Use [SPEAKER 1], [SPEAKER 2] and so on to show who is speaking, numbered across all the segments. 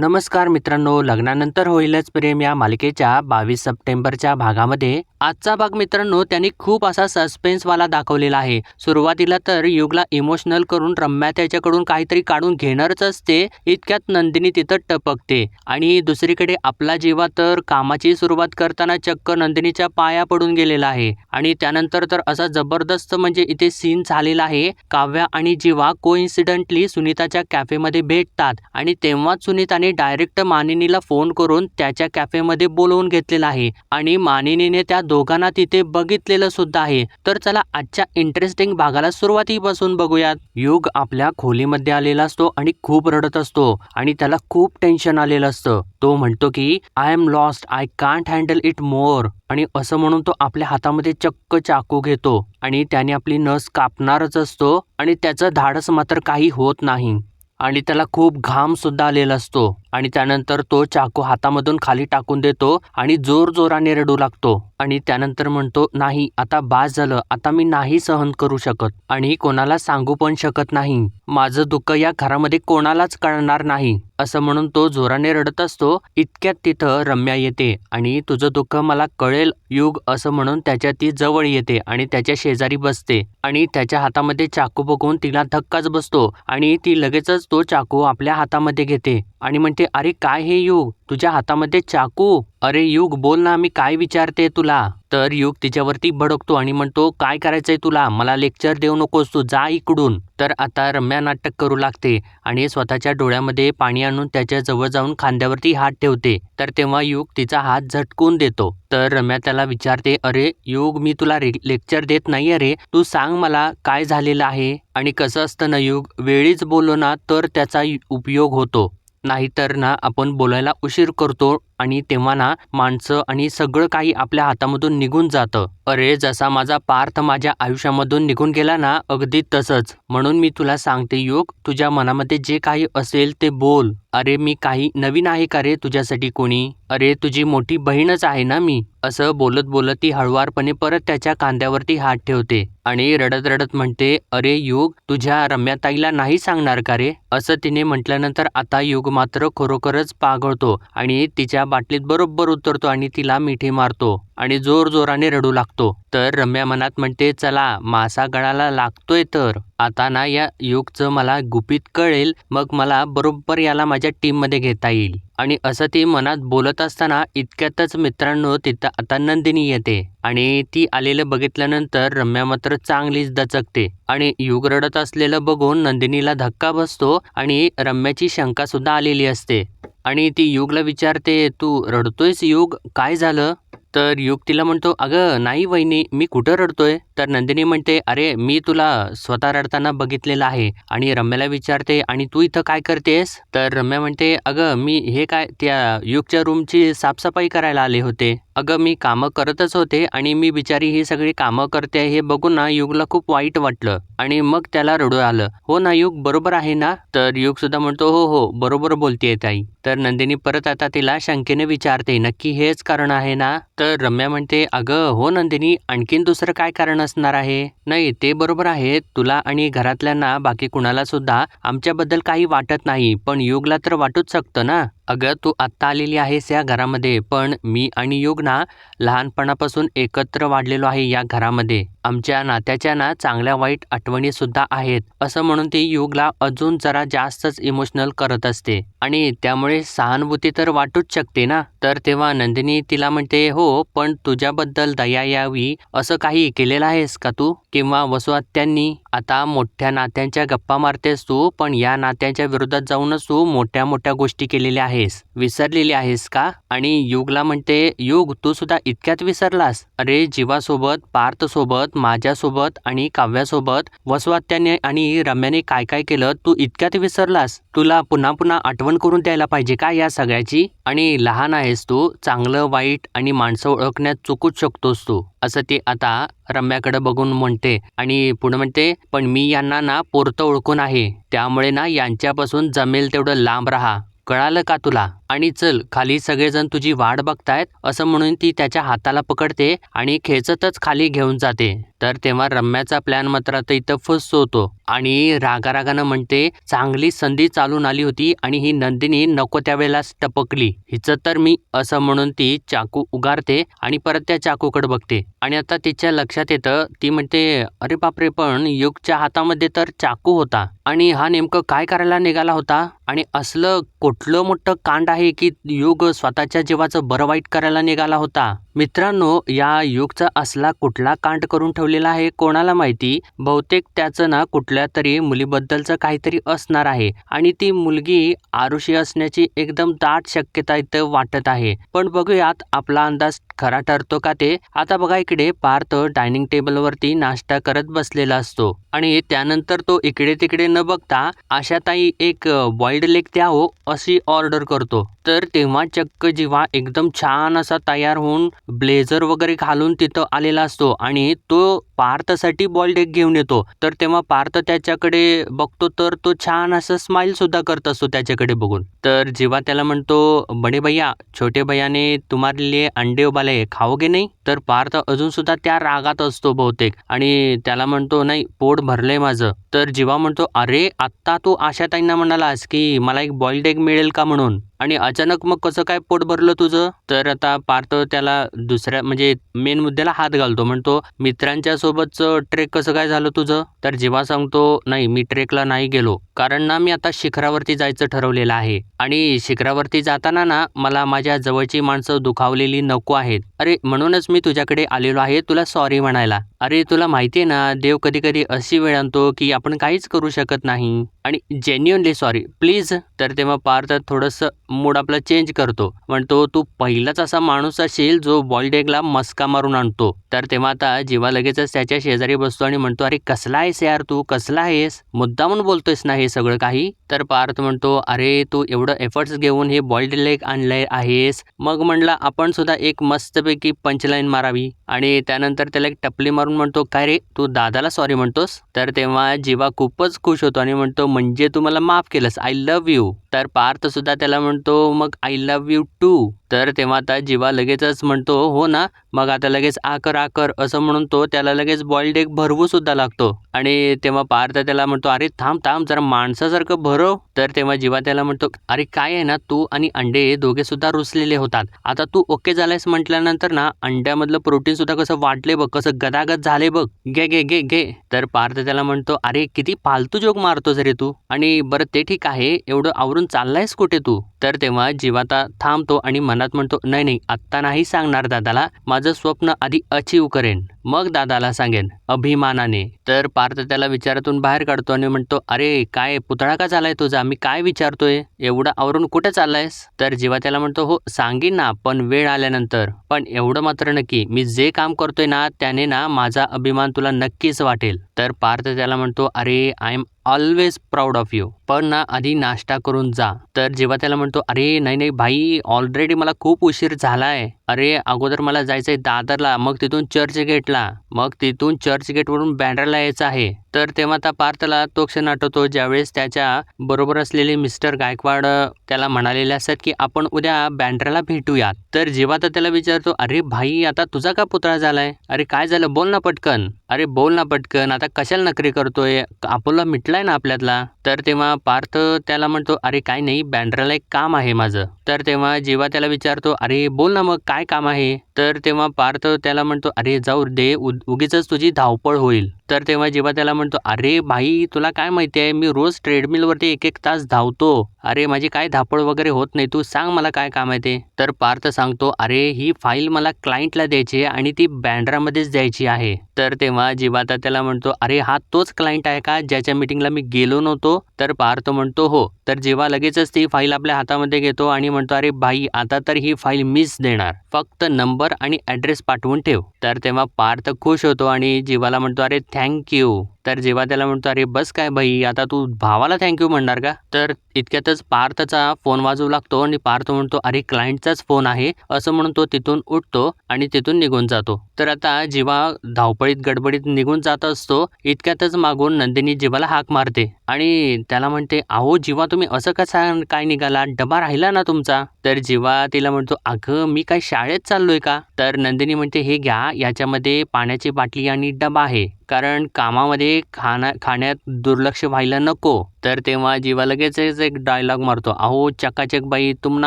[SPEAKER 1] नमस्कार मित्रांनो लग्नानंतर होईलच प्रेम या मालिकेच्या बावीस सप्टेंबरच्या भागामध्ये. आजचा भाग मित्रांनो त्यांनी खूप असा सस्पेन्सवाला दाखवलेला आहे. सुरुवातीला तर युगला इमोशनल करून रम्या त्याच्याकडून काहीतरी काढून घेणारच असते इतक्यात नंदिनी तिथं टपकते. आणि दुसरीकडे आपला जीवा तर कामाची सुरुवात करताना चक्क नंदिनीच्या पाया पडून गेलेला आहे. आणि त्यानंतर तर असा जबरदस्त म्हणजे इथे सीन झालेला आहे. काव्या आणि जीवा कोइन्सिडंटली सुनीताच्या कॅफेमध्ये भेटतात. आणि तेव्हाच सुनीताने डायरेक्ट मानिनीला फोन करून त्याच्या कॅफेमध्ये बोलवून घेतलेला आहे. आणि मानिनीने त्या दोघांना तिथे बघितलेलं सुद्धा आहे. तर चला आजच्या इंटरेस्टिंग भागाला सुरुवातीपासून बघूयात. युग आपल्या खोलीमध्ये आलेला असतो आणि खूप रडत असतो. आणि त्याला खूप टेन्शन आलेलं असतं. तो म्हणतो की I am lost I can't handle it more आणि असं म्हणून तो आपल्या हातामध्ये चक्क चाकू घेतो. आणि त्याने आपली नस कापणारच असतो. आणि त्याचं धाडस मात्र काही होत नाही. आणि त्याला खूप घाम सुद्धा आलेला असतो. आणि त्यानंतर तो चाकू हातामधून खाली टाकून देतो आणि जोर जोराने रडू लागतो. आणि त्यानंतर म्हणतो नाही आता बास झालं. आता मी नाही सहन करू शकत आणि कोणाला सांगू पण शकत नाही. माझं दुःख या घरामध्ये कोणालाच कळणार नाही. असं म्हणून तो जोराने रडत असतो. इतक्यात तिथं रम्या येते आणि तुझं दुःख मला कळेल युग असं म्हणून त्याच्या ती जवळ येते आणि त्याच्या शेजारी बसते आणि त्याच्या हातामध्ये चाकू बघून तिला धक्काच बसतो आणि ती लगेचच तो चाकू आपल्या हातामध्ये घेते. आणि म्हणते अरे काय हे युग? तुझ्या हातामध्ये चाकू? अरे युग बोल ना मी काय विचारते तुला? तर युग तिच्यावरती भडकतो आणि म्हणतो काय करायचंय तुला? मला लेक्चर देऊ नकोस तू जा इकडून. तर आता रम्या नाटक करू लागते आणि स्वतःच्या डोळ्यामध्ये पाणी आणून त्याच्याजवळ जाऊन खांद्यावरती हात ठेवते. तर तेव्हा युग तिचा हात झटकून देतो. तर रम्या त्याला विचारते अरे युग मी तुला लेक्चर देत नाही अरे तू सांग मला काय झालेलं आहे? आणि कसं असतं ना युग? वेळीच बोललो ना. तर त्याचा उपयोग होतो. नाहीतर ना आपण बोलायला उशीर करतो. आणि तेव्हा ना माणसं आणि सगळं काही आपल्या हातामधून निघून जातं. अरे जसा माझा पार्थ माझ्या आयुष्यामधून निघून गेला ना अगदी तसंच. म्हणून मी तुला सांगते योग तुझ्या मनामध्ये जे काही असेल ते बोल. अरे मी काही नवीन आहे का रे तुझ्यासाठी कोणी? अरे तुझी मोठी बहीणच आहे ना मी? असं बोलत बोलत ती हळुवारपणे परत त्याच्या कांद्यावरती हात ठेवते. आणि रडत रडत म्हणते अरे युग तुझ्या रम्याताईला नाही सांगणार का रे? असं तिने म्हटल्यानंतर आता युग मात्र खरोखरच पागळतो आणि तिच्या बाटलीत बरोबर उतरतो आणि तिला मिठी मारतो आणि जोर जोराने रडू लागतो. तर रम्या मनात म्हणते चला मासा गळाला लागतोय तर. आता ना या युगचं मला गुपित कळेल मग मला बरोबर याला माझ्या टीममध्ये घेता येईल. आणि असं ती मनात बोलत असताना इतक्यातच मित्रांनो तिथं आता नंदिनी येते. आणि ती आलेलं बघितल्यानंतर रम्या मात्र चांगलीच दचकते. आणि युग रडत असलेलं बघून नंदिनीला धक्का बसतो आणि रम्याची शंका सुद्धा आलेली असते. आणि ती युगला विचारते तू रडतोयस युग? काय झालं? तर युग तिला म्हणतो अगं नाही वहिनी मी कुठं रडतोय? तर नंदिनी म्हणते अरे मी तुला स्वतः रडताना बघितलेलं आहे आणि रम्याला विचारते आणि तू इथं काय करतेस? तर रम्या म्हणते अगं मी हे काय त्या युगच्या रूमची साफसफाई करायला आले होते. अगं मी कामं करतच होते आणि मी बिचारी ही सगळी कामं करते हे बघून ना युगला खूप वाईट वाटलं आणि मग त्याला रडू आलं. हो ना युग बरोबर आहे ना? तर युग सुद्धा म्हणतो हो हो बरोबर बोलतेय ताई. तर नंदिनी परत आता तिला शंकेने विचारते नक्की हेच कारण आहे ना? तर रम्या म्हणते अगं हो नंदिनी आणखीन दुसरं काय कारण असणार आहे. नाही ते बरोबर आहे. तुला आणि घरातल्यांना बाकी कुणाला सुद्धा आमच्याबद्दल काही वाटत नाही. पण युगला तर वाटूच शकतं ना? अगं तू आत्ता आलेली आहेस या घरामध्ये. पण मी आणि युग ना लहानपणापासून एकत्र वाढलेलो आहे या घरामध्ये. आमच्या नात्याच्या ना चांगल्या वाईट आठवणीसुद्धा आहेत असं म्हणून ती युगला अजून जरा जास्तच इमोशनल करत असते. आणि त्यामुळे सहानुभूती तर वाटूच शकते ना? तर तेव्हा नंदिनी तिला म्हणते हो पण तुझ्याबद्दल दया यावी असं काही केलेलं आहेस का तू? किंवा वसुहत्यांनी आता मोठ्या नात्यांच्या गप्पा मारतेस तू पण या नात्यांच्या विरोधात जाऊनच तू मोठ्या मोठ्या गोष्टी केलेल्या आहेस. विसरलेली आहेस का? आणि युगला म्हणते युग तू सुद्धा इतक्यात विसरलास? अरे जीवासोबत पार्थ सोबत माझ्यासोबत आणि काव्यासोबत वसवात्याने आणि रम्याने काय काय केलं तू इतक्यात विसरलास? तुला पुन्हा पुन्हा आठवण करून द्यायला पाहिजे का या सगळ्याची? आणि लहान आहेस तू चांगलं वाईट आणि माणसं ओळखण्यात चुकूच शकतोस तू. असं ते आता रम्याकडं बघून म्हणते आणि पुढे म्हणते पण मी यांना ना पोरतं ओळखून आहे. त्यामुळे ना यांच्यापासून जमेल तेवढं लांब राहा. कळालं का तुला? आणि चल खाली सगळेजण तुझी वाट बघतायत असं म्हणून ती त्याच्या हाताला पकडते आणि खेचतच खाली घेऊन जाते. तर तेव्हा रम्याचा प्लॅन मात्र आता इथं फसतो होतो. आणि रागारागानं म्हणते चांगली संधी चालून आली होती आणि ही नंदिनी नको त्यावेळेलाच टपकली. हिचं तर मी असं म्हणून ती चाकू उगारते आणि परत त्या चाकूकडे बघते. आणि आता तिच्या लक्षात येतं ती म्हणते अरे बापरे पण युगच्या हातामध्ये तर चाकू होता. आणि हा नेमकं काय करायला निघाला होता? आणि असलं कुठलं मोठं कांड आहे की युग स्वतःच्या जीवाचं बरं वाईट करायला निघाला होता? मित्रांनो या युगचा असला कुठला कांट करून ठेवलेला आहे कोणाला माहिती? बहुतेक त्याचं ना कुठल्या तरी मुलीबद्दलचं काहीतरी असणार आहे आणि ती मुलगी आरुषी असण्याची एकदम दाट शक्यता इथं वाटत आहे. पण बघूयात आपला अंदाज खरा ठरतो का ते? आता बघा इकडे पार्थ डायनिंग टेबलवरती नाश्ता करत बसलेला असतो आणि त्यानंतर तो इकडे तिकडे न बघता आशाताई एक बॉइल्ड लेग द्या हो अशी ऑर्डर करतो. तर तेव्हा चक्क जेव्हा एकदम छान असा तयार होऊन ब्लेझर वगैरे घालून तिथं आलेला असतो आणि तो पार्थसाठी बॉल एग घेऊन येतो. तर तेव्हा पार्थ त्याच्याकडे बघतो तर तो छान असं स्माईल सुद्धा करत असतो त्याच्याकडे बघून. तर जेव्हा त्याला म्हणतो बडे भैया छोटे भैयाने तुम्हाला अंडे उबाले खाओगे नाही? तर पार्थ अजून सुद्धा त्या रागात असतो बहुतेक आणि त्याला म्हणतो नाही पोट भरलंय माझं. तर जेव्हा म्हणतो अरे आत्ता तू आशाताईंना म्हणालास की मला एक बॉइल्ड एग मिळेल का म्हणून? आणि अचानक मग कसं काय पोट भरलं तुझं? तर आता पार्थ त्याला दुसऱ्या म्हणजे मेन मुद्द्याला हात घालतो. म्हणतो मित्रांच्या सोबतचं ट्रेक कसं काय झालं तुझं? तर जेव्हा सांगतो नाही मी ट्रेकला नाही गेलो. कारण ना मी आता शिखरावरती जायचं ठरवलेलं आहे. आणि शिखरावरती जाताना ना मला माझ्या जवळची माणसं दुखावलेली नको आहेत. अरे म्हणूनच मी तुझ्याकडे आलेलो आहे तुला सॉरी म्हणायला. अरे तुला माहिती आहे ना देव कधी कधी अशी वेळ आणतो की आपण काहीच करू शकत नाही. आणि जेन्युअनली सॉरी प्लीज तर तेव्हा पार्थ थोडंसं मूड आपला चेंज करतो. म्हणतो तू पहिलाच असा माणूस असेल जो बॉलडेगला एगला मस्का मारून आणतो. तर तेव्हा आता जीवा लगेचच त्याच्या शेजारी बसतो आणि म्हणतो अरे कसला आहेस यार तू? कसला आहेस? मुद्दामून बोलतोयस ना हे सगळं काही. तर पार्थ म्हणतो अरे तू एवढं एफर्ट्स घेऊन हे बॉइल्ड लेग आणलंय आहेस. मग म्हणला आपण सुद्धा एक मस्तपैकी पंचलाईन मारावी. आणि त्यानंतर त्याला एक टपली मारून म्हणतो काय रे तू दादाला सॉरी म्हणतोस? तर तेव्हा जीवा खूपच खुश होतो आणि म्हणतो म्हणजे तू मला माफ केलंस. आय लव्ह यू तर पार्थ सुद्धा त्याला म्हणतो मग आय लव्ह यू टू तर तेव्हा आता जीवा लगेचच म्हणतो हो ना. मग आता लगेच आकर आकर असं म्हणून तो त्याला लगेच बॉइल्ड एग भरवू सुद्धा लागतो. आणि तेव्हा पार्थ त्याला म्हणतो अरे थांब थांब जरा माणसासारखं भरव तर तेव्हा जीवा त्याला म्हणतो अरे काय आहे ना तू आणि अंडे दोघे सुद्धा रुसलेले होतात. आता तू ओके झालायस म्हटल्यानंतर ना अंड्यामधलं प्रोटीन सुद्धा कसं वाटले बघ कसं गदागद झाले बघ. घे घे घे घे. तर पार्थ त्याला म्हणतो अरे किती फालतू जोग मारतोस रे तू. आणि बरं ते ठीक आहे एवढं आवरून चाललायस कुठे तू? तर तेव्हा जीवाता थांबतो आणि मनात म्हणतो नाही नाही आत्ता नाही सांगणार दादाला. माझं स्वप्न आधी अचीव करेन. मग दादाला सांगेन अभिमानाने. तर पार्थ त्याला विचारातून बाहेर काढतो आणि म्हणतो अरे काय पुतळा का झालाय तुझा? मी काय विचारतोय? एवढं आवरून कुठे चाललायस? तर जेव्हा त्याला म्हणतो हो सांगेन ना पण वेळ आल्यानंतर. पण एवढं मात्र नक्की. मी जे काम करतोय ना त्याने ना माझा अभिमान तुला नक्कीच वाटेल. तर पार्थ त्याला म्हणतो अरे I am always proud of you पण ना आधी नाश्ता करून जा. तर जेव्हा त्याला म्हणतो अरे नाही नाही भाई ऑलरेडी मला खूप उशीर झाला आहे अरे अगोदर मला जायचंय दादरला मग तिथून चर्च गेटला मग तिथून चर्च गेटवरून बँड्राला यायचं आहे. तर तेव्हा त्या पार्थला तो क्षण आठवतो ज्यावेळेस त्याच्या बरोबर असलेले मिस्टर गायकवाड त्याला म्हणालेले असतात की आपण उद्या बँड्राला भेटूयात. तर जेव्हा तर त्याला विचारतो अरे भाई आता तुझा का पुतळा झालाय? अरे काय झालं? बोल ना पटकन. अरे बोल ना पटकन आता कशाला नकरी करतोय? अपोला मिटलाय ना आपल्यातला. तर तेव्हा पार्थ त्याला म्हणतो अरे काय नाही बँड्राला एक काम आहे माझं. तर तेव्हा जेव्हा त्याला विचारतो अरे बोल ना मग काय काम आहे? तर तेव्हा पार्थ त्याला म्हणतो अरे जाऊ दे उगीच तुझी धावपळ होईल. तर तेव्हा जेव्हा त्याला म्हणतो अरे भाई तुला काय माहिती आहे? मी रोज ट्रेडमिलवरती एक एक तास धावतो. अरे माझी काय धापड वगैरे होत नाही. तू सांग मला काय काम आहे ते. तर पार्थ सांगतो अरे ही फाईल मला क्लायंटला द्यायची आहे आणि ती बँड्रामध्येच द्यायची आहे. तर तेव्हा जेव्हा आता त्याला म्हणतो अरे हा तोच क्लायंट आहे का? ज्याच्या मीटिंगला मी गेलो नव्हतो तर पार्थ म्हणतो हो. तर जेव्हा लगेचच ती फाईल आपल्या हातामध्ये घेतो आणि म्हणतो अरे भाई आता तर ही फाईल मीच देणार. फक्त नंबर आणि ॲड्रेस पाठवून ठेव. तर तेव्हा पार्थ खुश होतो आणि जीवाला म्हणतो अरे थँक्यू तर जेव्हा त्याला म्हणतो अरे बस काय भाई आता तू भावाला थँक्यू म्हणणार का? तर इतक्यातच पार्थचा फोन वाजवू लागतो आणि पार्थ म्हणतो अरे क्लायंटचाच फोन आहे. असं म्हणून तो तिथून उठतो आणि तिथून निघून जातो. तर आता जेव्हा धावपळीत गडबडीत निघून जात असतो इतक्यातच मागून नंदिनी जीवाला हाक मारते. आणि त्याला म्हणते अहो जीवा तुम्ही असं कसा काय निघाला? डबा राहिला ना तुमचा? तर जीवा तिला म्हणतो अगं मी काय शाळेत चाललोय का? तर नंदिनी म्हणते हे घ्या याच्यामध्ये पाण्याची बाटली आणि डबा आहे. कारण कामामध्ये खाना खाण्यात दुर्लक्ष व्हायला नको. तर तेव्हा जीवा लगेचच एक डायलॉग मारतो. अहो चकाचक बाई तुम ना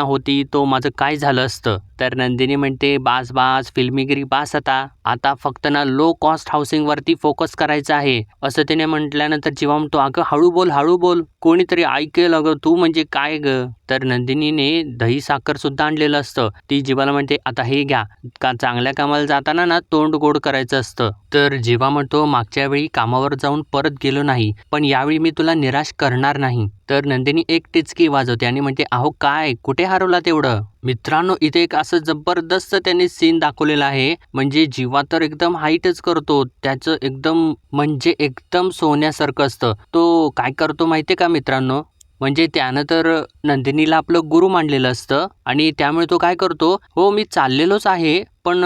[SPEAKER 1] होती तो माझं काय झालं असतं? तर नंदिनी म्हणते बास बास फिल्मीगिरी बास आता. आता फक्त ना लो कॉस्ट हाऊसिंग वरती फोकस करायचं आहे. असं तिने म्हटल्यानंतर जीवा म्हणतो अगं हळू बोल हळू बोल. कोणीतरी ऐकेल अगं तू म्हणजे काय ग? तर नंदिनीने दही साखर सुद्धा आणलेलं असतं. ती जीवाला म्हणते आता हे घ्या. का चांगल्या कामाला जाताना ना तोंड गोड करायचं असतं. तर जीवा म्हणतो मागच्या वेळी कामावर जाऊन परत गेलो नाही. पण यावेळी मी तुला निराश करणार नाही. तर नंदिनी एक टिचकी वाजवते आणि म्हणते अहो काय? कुठे हरवला तेवढं? मित्रांनो इथे एक असं जबरदस्त त्यांनी सीन दाखवलेला आहे. म्हणजे जीवा तर एकदम हाईटच करतो. त्याचं एकदम म्हणजे एकदम सोन्यासारखं असतं. तो काय करतो माहितीये का मित्रांनो? म्हणजे त्यानं तर नंदिनीला आपलं गुरु मांडलेलं असतं आणि त्यामुळे तो काय करतो हो मी चाललेलोच आहे. पण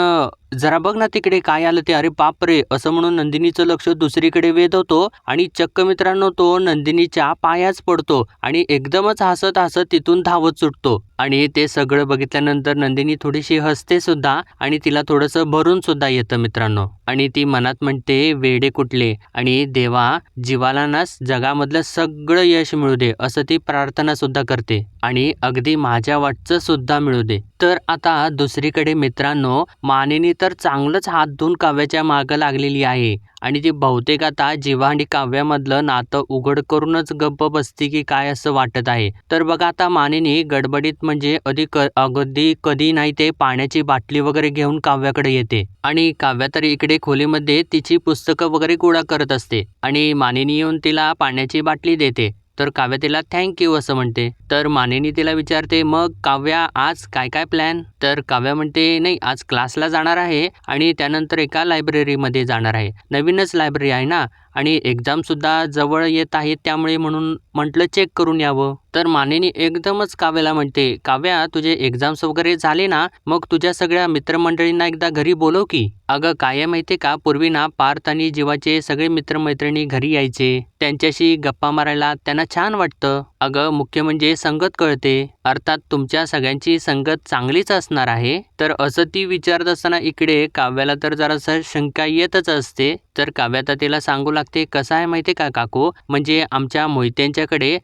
[SPEAKER 1] जरा बघ ना तिकडे काय आलं ते. अरे बाप रे असं म्हणून नंदिनीचं लक्ष दुसरीकडे वेधवतो आणि चक्क मित्रांनो तो नंदिनीच्या पायाच पडतो आणि एकदमच हसत हसत तिथून धावत सुटतो. आणि ते सगळं बघितल्यानंतर नंदिनी थोडीशी हसते सुद्धा आणि तिला थोडंसं भरून सुद्धा येतं मित्रांनो. आणि ती मनात म्हणते वेडे कुठले? आणि देवा जीवाला ना जगामधलं सगळं यश मिळू दे असं ती प्रार्थना सुद्धा करते. आणि अगदी माझ्या वाटचं सुद्धा मिळू दे. तर आता दुसरीकडे मित्रांनो मानेने तर चांगलंच हात धुवून काव्याच्या मागं लागलेली आहे. आणि ती बहुतेक आता जीवा आणि काव्यामधलं नातं उघड करूनच गप्प बसती की काय असं वाटत आहे. तर बघा आता मानेने गडबडीत म्हणजे अधिक अगदी कधी नाही ते पाण्याची बाटली वगैरे घेऊन काव्याकडे येते. आणि काव्या तर इकडे खोलीमध्ये तिची पुस्तकं वगैरे गोळा करत असते. आणि मानेने येऊन तिला पाण्याची बाटली देते. तर काव्या तिला थँक्यू असं म्हणते. तर मानेनी तिला विचारते मग काव्या आज काय काय प्लॅन तर काव्या म्हणते नाही आज क्लासला जाणार आहे आणि त्यानंतर एका लायब्ररीमध्ये जाणार आहे. नवीनच लायब्ररी आहे ना आणि एक्झामसुद्धा जवळ येत आहे त्यामुळे म्हणून म्हटलं चेक करून यावं. तर मानेनी एकदमच काव्याला म्हणते काव्या तुझे एक्झाम्स वगैरे झाले ना मग तुझ्या सगळ्या मित्रमंडळींना एकदा घरी बोलव की. अगं काय आहे का पूर्वी ना पार्थ आणि जीवाचे सगळे मित्रमैत्रिणी घरी यायचे. त्यांच्याशी गप्पा मारायला त्यांना छान वाटतं. अगं मुख्य म्हणजे संगत कळते. अर्थात तुमच्या सगळ्यांची संगत चांगलीच असणार आहे. तर असं ती विचारत असताना इकडे काव्याला तर जरासं शंका येतच असते. तर काव्या तर तिला सांगू लागते कसं आहे माहिती का काकू? म्हणजे आमच्या मोहित्यांच्याकडे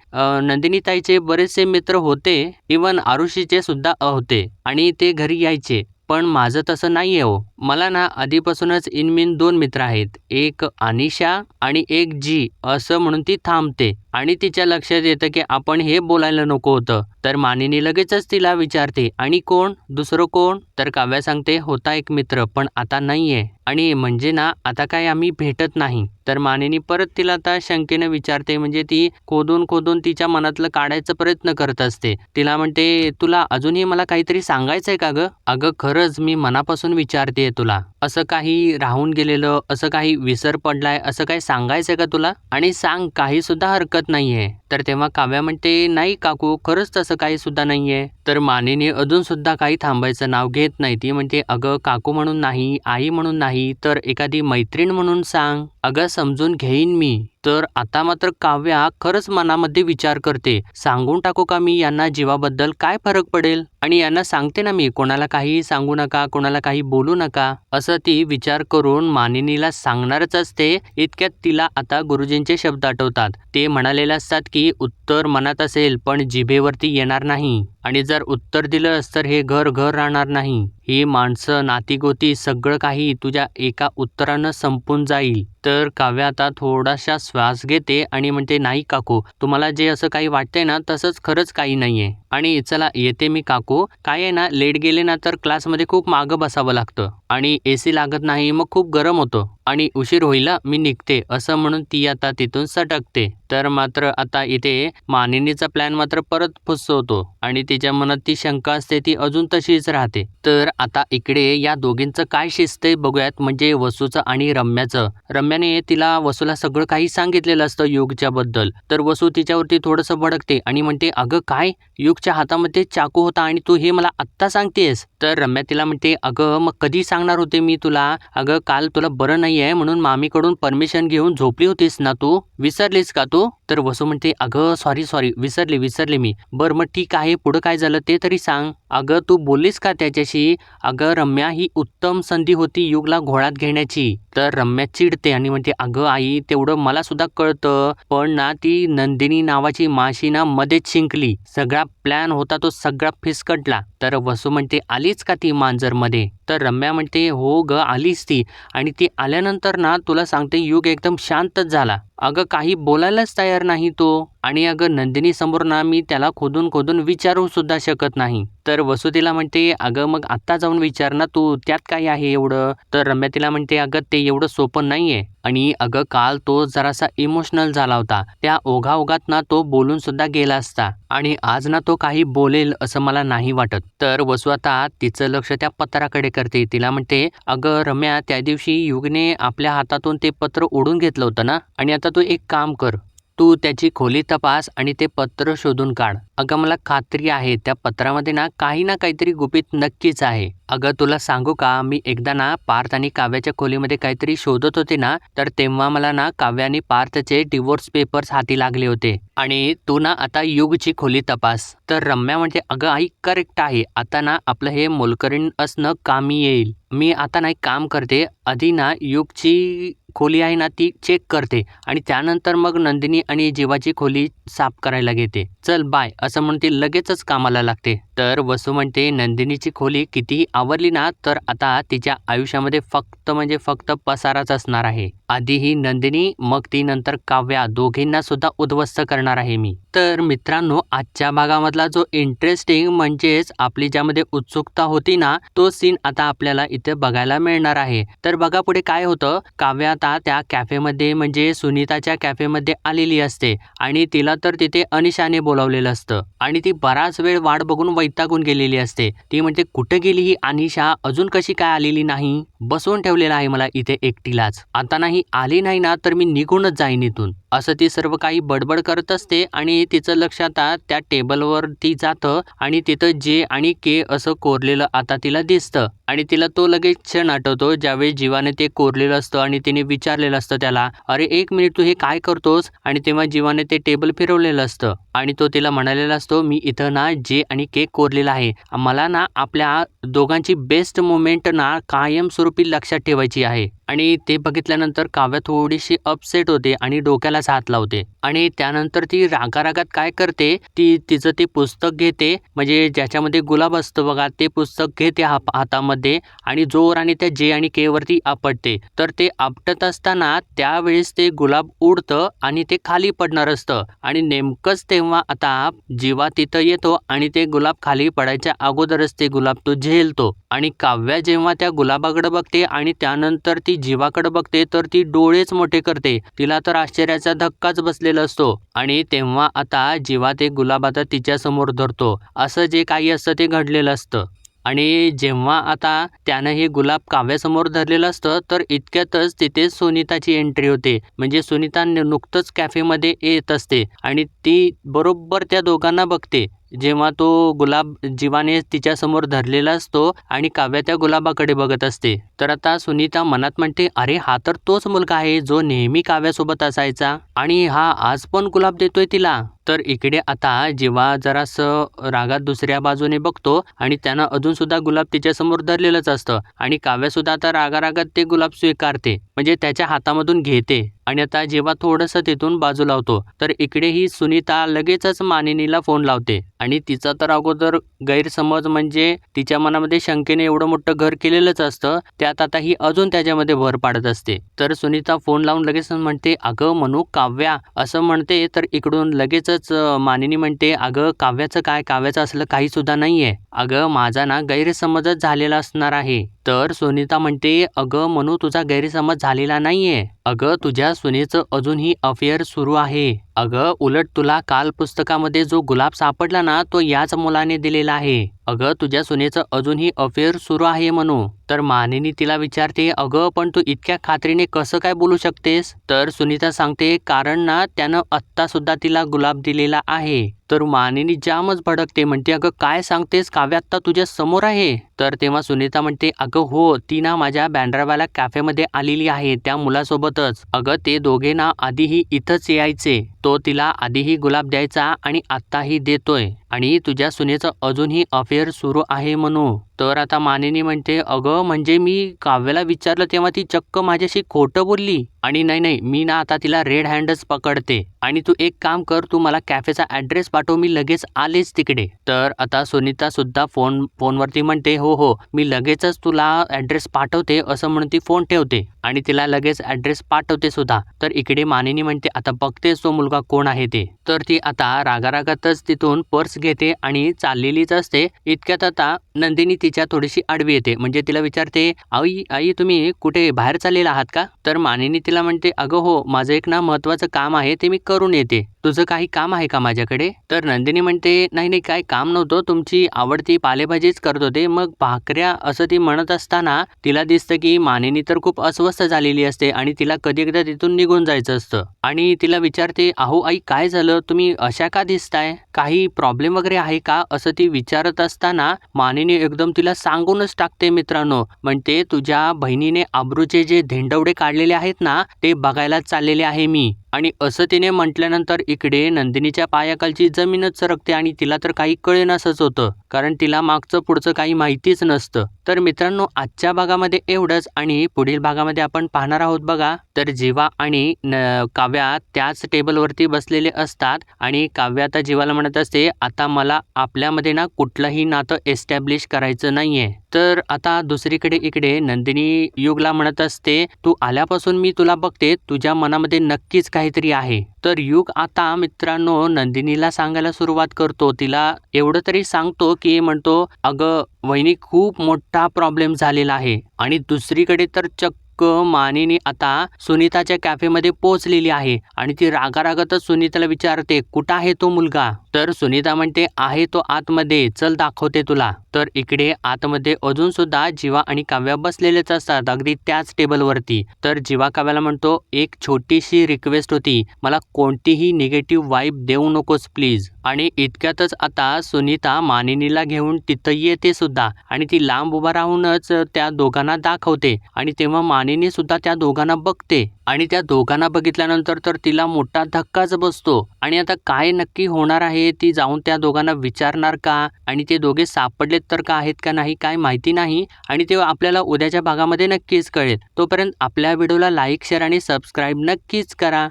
[SPEAKER 1] नंदिनीताईचे बरेचसे मित्र होते. इवन आरुषीचे सुद्धा होते आणि ते घरी यायचे. पण माझं तसं नाही आहे हो. मला ना आधीपासूनच इनमिन दोन मित्र आहेत. एक अनिशा आणि एक जी. असं म्हणून ती थांबते आणि तिच्या लक्षात येतं की आपण हे बोलायला नको होतं. तर मानिनी लगेचच तिला विचारते आणि कोण? दुसरं कोण? तर काव्या सांगते होता एक मित्र पण आता नाहीये. आणि म्हणजे ना आता काय आम्ही भेटत नाही. तर मानिनी परत तिला आता शंकेने विचारते म्हणजे ती खोदून खोदून तिच्या मनातलं काढायचा प्रयत्न करत असते. तिला म्हणते तुला अजूनही मला काहीतरी सांगायचंय का ग? अगं खरंच मी मनापासून विचारते तुला? असं काही राहून गेलेलं असं काही विसर पडलाय असं काही सांगायचंय का तुला? आणि सांग काही सुद्धा हरकत नाहीये. तर तेव्हा काव्या म्हणते नाही काकू खरंच तसं काही सुद्धा नाहीये. तर मानेने अजूनसुद्धा काही थांबायचं नाव घेत नाही. ती म्हणते अगं काकू म्हणून नाही आई म्हणून नाही तर एखादी मैत्रीण म्हणून सांग. अगं समजून घेईन मी. तर आता मात्र काव्या खरंच मनामध्ये विचार करते. सांगून टाकू का मी? यांना जीवाबद्दल काय फरक पडेल? आणि यांना सांगते ना मी कोणाला काही सांगू नका कोणाला काही बोलू नका. असं ती विचार करून मानिनीला सांगणारच असते. इतक्यात तिला आता गुरुजींचे शब्द आठवतात. ते म्हणालेले असतात की उत्तर मनात असेल पण जिभेवरती येणार नाही. आणि जर उत्तर दिलंस तर हे घर घर राहणार नाही. ही माणसं नातीगोती सगळं काही तुझ्या एका उत्तरानं संपून जाईल. तर काव्या आता थोडासा श्वास घेते आणि म्हणते नाही काकू तुम्हाला जे असं काही वाटतंय ना तसंच खरंच काही नाहीये. आणि चला येते मी काकू. काय आहे ना लेट गेले ना तर क्लासमध्ये खूप मागं बसावं लागतं. आणि ए सी लागत नाही मग खूप गरम होतं. आणि उशीर होईल हं, मी निघते. असं म्हणून ती आता तिथून सटकते. तर मात्र आता इथे मानिनीचा प्लॅन मात्र परत फुसवतो. आणि तिच्या मनात ती शंका असते ती अजून तशीच राहते. तर आता इकडे या दोघींचं काय शिजतंय बघूयात. म्हणजे वसूचं आणि रम्याचं. रम्याने तिला वसूला सगळं काही सांगितलेलं असतं युगच्या बद्दल. तर वसू तिच्यावरती थोडंसं भडकते आणि म्हणते अगं काय? युगच्या हातामध्ये चाकू होता आणि तू हे मला आत्ता सांगतेस? तर रम्या तिला म्हणते अगं मग कधी सांगणार होते मी तुला? अगं काल तुला बरं नाही आहे म्हणून मामीकडून परमिशन घेऊन झोपली होतीस ना तू? विसरलीस का तू? तर वसू म्हणते अगं सॉरी सॉरी विसरली विसरली मी. बरं मग ठीक आहे पुढं काय झालं ते तरी सांग. अगं तू बोललीस का त्याच्याशी? अगं रम्या ही उत्तम संधी होती युगला घोळात घेण्याची. तर रम्या चिडते आणि म्हणते अगं आई तेवढं मला सुद्धा कळतं पण ना ती नंदिनी नावाची माशी ना मध्येच शिंकली. सगळा प्लॅन होता तो सगळा फिसकटला. तर वसू म्हणते आलीच का ती मांजरमध्ये? तर रम्या म्हणते हो ग आलीच ती. आणि ती आल्यानंतर ना तुला सांगते युग एकदम शांतच झाला. अगं काही बोलायलाच तयार नाही तो. आणि अगं नंदिनी समोर ना मी त्याला खोदून खोदून विचारू सुद्धा शकत नाही. तर वसू तिला म्हणते अगं मग आत्ता जाऊन विचार ना तू त्यात काय आहे एवढं? तर रम्या तिला म्हणते अगं ते एवढं सोपं नाही आहे आणि अगं काल तो जरासा इमोशनल झाला होता. त्या ओघाओघात ना तो बोलून सुद्धा गेला असता. आणि आज ना तो काही बोलेल असं मला नाही वाटत. तर वसू आता तिचं लक्ष त्या पत्राकडे करते. तिला म्हणते अगं रम्या त्या दिवशी युगने आपल्या हातातून ते पत्र ओढून घेतलं होतं ना? आणि आता तू एक काम कर. तू त्याची खोली तपास आणि ते पत्र शोधून काढ. अगं मला खात्री आहे त्या पत्रामध्ये ना काही ना काहीतरी गुपित नक्कीच आहे. अगं तुला सांगू का? मी एकदा ना पार्थ आणि काव्याच्या खोलीमध्ये काहीतरी शोधत होते ना तर तेव्हा मला ना काव्य आणि पार्थचे डिवोर्स पेपर्स हाती लागले होते. आणि तू ना आता युगची खोली तपास. तर रम्या म्हणजे अगं आई करेक्ट आहे. आता ना आपलं हे मोलकरीण असणं कामी येईल. मी आता ना एक काम करते. आधी ना युगची खोली आहे ना ती चेक करते. आणि त्यानंतर मग नंदिनी आणि जीवाची खोली साफ करायला घेते. चल बाय असं म्हणते लगेचच कामाला लागते. तर वसू म्हणते नंदिनीची खोली कितीही आवरली ना तर आता तिच्या आयुष्यामध्ये फक्त म्हणजे फक्त पसाराच असणार आहे. आधी ही नंदिनी मग ती नंतर काव्या दोघींना सुद्धा उद्ध्वस्त करणार आहे मी. तर मित्रांनो आजच्या भागामधला जो इंटरेस्टिंग म्हणजेच आपली ज्यामध्ये उत्सुकता होती ना तो सीन आता आपल्याला इथे बघायला मिळणार आहे. तर बघा पुढे काय होतं. काव्या आता त्या कॅफेमध्ये म्हणजे सुनीताच्या कॅफेमध्ये आलेली असते आणि तिला तर तिथे अनिशाने बोलावलेलं असतं आणि ती बराच वेळ वाट बघून वैतागून गेलेली असते. ती म्हणते कुठे गेली ही अनिशा अजून कशी काय आलेली नाही? बसवून ठेवलेलं आहे मला इथे एकटीलाच. आता नाही आली नाही ना तर मी निघूनच जाईन इथून. असं ती सर्व काही बडबड करत असते आणि तिचं लक्ष आता त्या टेबलवर ती जातं आणि तिथं जे आणि के असं कोरलेलं आता तिला दिसतं. आणि तिला तो लगेच क्षण आठवतो ज्यावेळी जीवाने ते कोरलेलं असतं आणि तिने विचारलेलं असतं त्याला अरे एक मिनिट तू हे काय करतोस? आणि तेव्हा जीवाने ते टेबल फिरवलेलं असतं. आणि तो तिला म्हणालेला असतो मी इथं ना जे आणि के कोरलेला आहे. मला ना आपल्या दोघांची बेस्ट मुमेंट ना कायमस्वरूपी लक्षात ठेवायची आहे. आणि ते बघितल्यानंतर काव्य थोडीशी अपसेट होते आणि डोक्यालाच हात लावते. आणि त्यानंतर ती रागारागात काय करते ती तिचं ते पुस्तक घेते म्हणजे ज्याच्यामध्ये गुलाब असतं बघा ते पुस्तक घेते हा हातामध्ये आणि जोर आणि त्या जे आणि के वरती आपटते. तर ते आपटत असताना त्यावेळेस ते गुलाब उडतं आणि ते खाली पडणार असतं. आणि नेमकंच तेव्हा आता जीवा तिथं येतो आणि ते गुलाब खाली पडायच्या अगोदरच ते गुलाब तो झेलतो. आणि काव्या जेव्हा त्या गुलाबाकडे बघते आणि त्यानंतर ती ती जीवाकडे बघते तर ती डोळेच मोठे करते. तिला तर आश्चर्याचा धक्काच बसलेला असतो. आणि तेव्हा आता जीवा ते गुलाब आता तिच्या समोर धरतो. असं जे काही असतं ते घडलेलं असतं. आणि जेव्हा आता त्यानं हे गुलाब काव्यासमोर धरलेलं असतं तर इतक्यातच तिथे सुनीताची एंट्री होते. म्हणजे सुनीता नुकतंच कॅफेमध्ये येत असते. आणि ती बरोबर त्या दोघांना बघते. जेव्हा तो गुलाब जीवाने तिच्यासमोर धरलेला असतो आणि काव्या त्या गुलाबाकडे बघत असते. तर आता सुनीता मनात म्हणते अरे हा तर तोच मुलगा आहे जो नेहमी काव्यासोबत असायचा आणि हा आज पण गुलाब देतोय तिला. तर इकडे आता जेव्हा जरासं रागात दुसऱ्या बाजूने बघतो आणि त्यानं अजून सुद्धा गुलाब तिच्यासमोर धरलेलंच असतं आणि काव्यासुद्धा आता रागारागात ते गुलाब स्वीकारते म्हणजे त्याच्या हातामधून घेते. आणि आता जेव्हा थोडंसं तिथून बाजू लावतो तर इकडे ही सुनीता लगेचच मानिनीला फोन लावते. आणि तिचा तर अगोदर गैरसमज म्हणजे तिच्या मनामध्ये शंकेने एवढं मोठं घर केलेलंच असतं त्यात आता ही अजून त्याच्यामध्ये भर पाडत असते. तर सुनीता फोन लावून लगेच म्हणते अगं म्हणू काव्या असं म्हणते तर इकडून लगेचच मानिनी म्हणते अगं काव्याचं काय? काव्याचं असलं काही सुद्धा नाहीये. अगं माझा ना गैरसमजच झालेला असणार आहे. तर सुनीता म्हणते अगं म्हणू तुझा गैरसमज झालेला नाहीये. अगं तुझ्या सुनेचं अजूनही अफेअर सुरू आहे. अगं उलट तुला काल पुस्तकामध्ये जो गुलाब सापडला ना तो याच मुलाने दिलेला आहे. अगं तुझ्या सुनेचं अजूनही अफेअर सुरू आहे म्हणू. तर मानिनी तिला विचारते अगं पण तू इतक्या खात्रीने कसं काय बोलू शकतेस? तर सुनीता सांगते कारण ना त्यानं आत्ता सुद्धा तिला गुलाब दिलेला आहे. तर मानिनी जामच भडकते म्हणते अगं काय सांगतेस? काव्य आत्ता तुझ्या समोर आहे. तर तेव्हा सुनीता म्हणते अगं हो ती ना माझ्या बँड्रावाला कॅफेमध्ये आलेली आहे त्या मुलासोबतच. अगं ते दोघे ना आधीही इथंच यायचे. तो तिला आधीही गुलाब द्यायचा आणि आत्ताही देतोय. आणि तुझ्या सुनेचं अजूनही अफेअर सुरू आहे म्हणू तर आता मानिनी म्हणते अगं म्हणजे मी काव्याला विचारलं तेव्हा ती चक्क माझ्याशी खोटं बोलली. आणि नाही नाही मी ना आता तिला रेड हँडच पकडते. आणि तू एक काम कर तू मला कॅफेचा ॲड्रेस पाठव मी लगेच आलेच तिकडे. तर आता सुनीता सुद्धा फोन फोनवरती म्हणते हो हो मी लगेचच तुला ॲड्रेस पाठवते असं म्हणून ती फोन ठेवते. आणि तिला लगेच ॲड्रेस पाठवते सुद्धा. तर इकडे मानिनी म्हणते आता बघतेस तो मुलगा कोण आहे ते. तर ती आता रागारागातच तिथून पर्स घेते आणि चाललेलीच असते इतक्यात आता नंदिनी तिच्या थोडीशी आडवी येते. म्हणजे तिला विचारते आई आई तुम्ही कुठे बाहेर चाललेला आहात का? तर मानिनी तिला म्हणते अगं हो माझं एक ना महत्वाचं काम आहे ते मी करून येते. तुझं काही काम आहे का माझ्याकडे? तर नंदिनी म्हणते नाही नाही काय काम नव्हतं. तुमची आवडती पालेभाजीच करत होते. मग भाकऱ्या असं ती म्हणत असताना तिला दिसतं की मानिनी तर खूप अस्वस्थ झालेली असते आणि तिला कधी एकदा तिथून निघून जायचं असतं. आणि तिला विचारते अहो आई काय झालं? तुम्ही अशा का दिसताय? काही प्रॉब्लेम वगैरे आहे का? असं ती विचारत असताना मानिनी एकदम तिला सांगूनच टाकते मित्रांनो म्हणते तुझ्या बहिणीने आब्रूचे जे धेंडवडे काढलेले आहेत ना ते बघायला चाललेले आहे मी. आणि असं तिने म्हटल्यानंतर इकडे नंदिनीच्या पायाखालची जमीनच सरकते आणि तिला तर काही कळेनासंच होतं. कारण तिला मागचं पुढचं काही माहितीच नसतं. तर मित्रांनो आजच्या भागामध्ये एवढंच आणि पुढील भागामध्ये आपण पाहणार आहोत बघा. तर जीवा आणि न काव्या त्याच टेबलवरती बसलेले असतात आणि काव्या आता जीवाला म्हणत असते आता मला आपल्यामध्ये ना कुठलंही नातं एस्टॅब्लिश करायचं नाहीये. तर आता दुसरीकडे इकडे नंदिनी युगला म्हणत असते तू आल्यापासून मी तुला बघते तुझ्या मनामध्ये नक्कीच काहीतरी आहे. तर युग आता मित्रांनो नंदिनीला सांगायला सुरुवात करतो. तिला एवढं तरी सांगतो की म्हणतो अगं वहिनी खूप मोठा प्रॉब्लेम झालेला आहे. आणि दुसरीकडे तर चक्क मानिनी आता सुनीताच्या कॅफेमध्ये पोहोचलेली आहे आणि ती रागारागातच सुनीताला विचारते कुठं आहे तो मुलगा? तर सुनीता म्हणते आहे तो आतमध्ये. चल दाखवते तुला. तर इकडे आतमध्ये अजून सुद्धा जीवा आणि काव्या बसलेलेच असतात अगदी त्याच टेबलवरती. तर जीवा काव्याला म्हणतो एक छोटीशी रिक्वेस्ट होती. मला कोणतीही निगेटिव्ह वाईब देऊ नकोस प्लीज आणि इतक्यातच आता सुनीता मानिनीला घेऊन तिथं येते सुद्धा. आणि ती लांब उभा राहूनच त्या दोघांना दाखवते. आणि तेव्हा मानिनी सुद्धा त्या दोघांना बघते. आणि त्या दोघांना बघितल्यानंतर तर तिला मोठा धक्काच बसतो. आणि आता काय नक्की होणार आहे ती जाऊन त्या दोघांना विचारणार का? आणि ते दोघे सापडलेत तर का आहेत का नाही काय माहिती नाही. आणि ते आपल्याला उद्याच्या भागामध्ये नक्कीच कळेल. तोपर्यंत आपल्या व्हिडिओला लाईक शेअर आणि सबस्क्राईब नक्कीच करा.